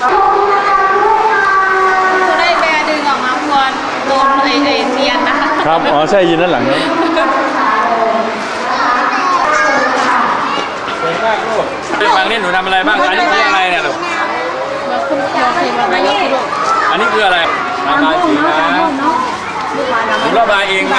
คือได้แบร์ดึงออกมาพวนโดนไอไอเทียนนะคะครับ อ๋อ ใช่ยินด้านหลังนะสวยมากลูกบางเนี่ยหนูทำอะไรบ้าง อันนี้คืออะไรเนี่ยลูกคุณครูทีมอลูกอันนี้คืออะไรระบายสีนะหนูระบายเองไหม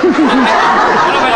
ano ba